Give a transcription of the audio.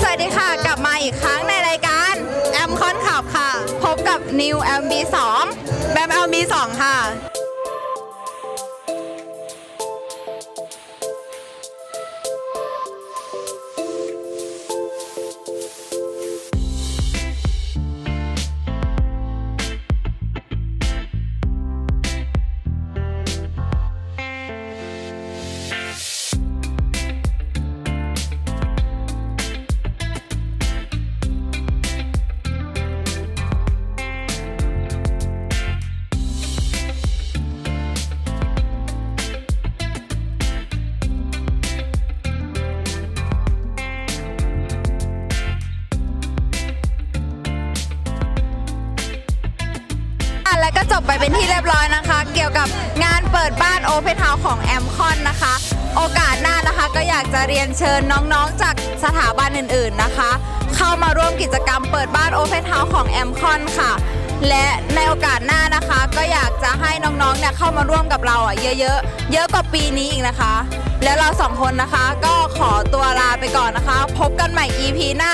สวัสดีค่ะ กลับมาอีกครั้งในรายการแอมคอนขับค่ะ พบกับนิวแอมบีสองแบมแอมบีสองค่ะ และก็จบไปเป็นที่เรียบร้อยนะคะ เกี่ยวกับงานเปิดบ้านโอเพนเฮาส์ของแอมคอนนะคะ โอกาสหน้านะคะก็อยากจะเรียนเชิญน้องๆ จากสถาบันอื่นๆนะคะ เข้ามาร่วมกิจกรรมเปิดบ้านโอเพนเฮาส์ของแอมคอนค่ะ และในโอกาสหน้านะคะก็อยากจะให้น้องๆเนี่ยเข้ามาร่วมกับเราอะเยอะๆ เยอะกว่าปีนี้อีกนะคะ แล้วเราสองคนนะคะก็ขอตัวลาไปก่อนนะคะ พบกันใหม่ EP หน้า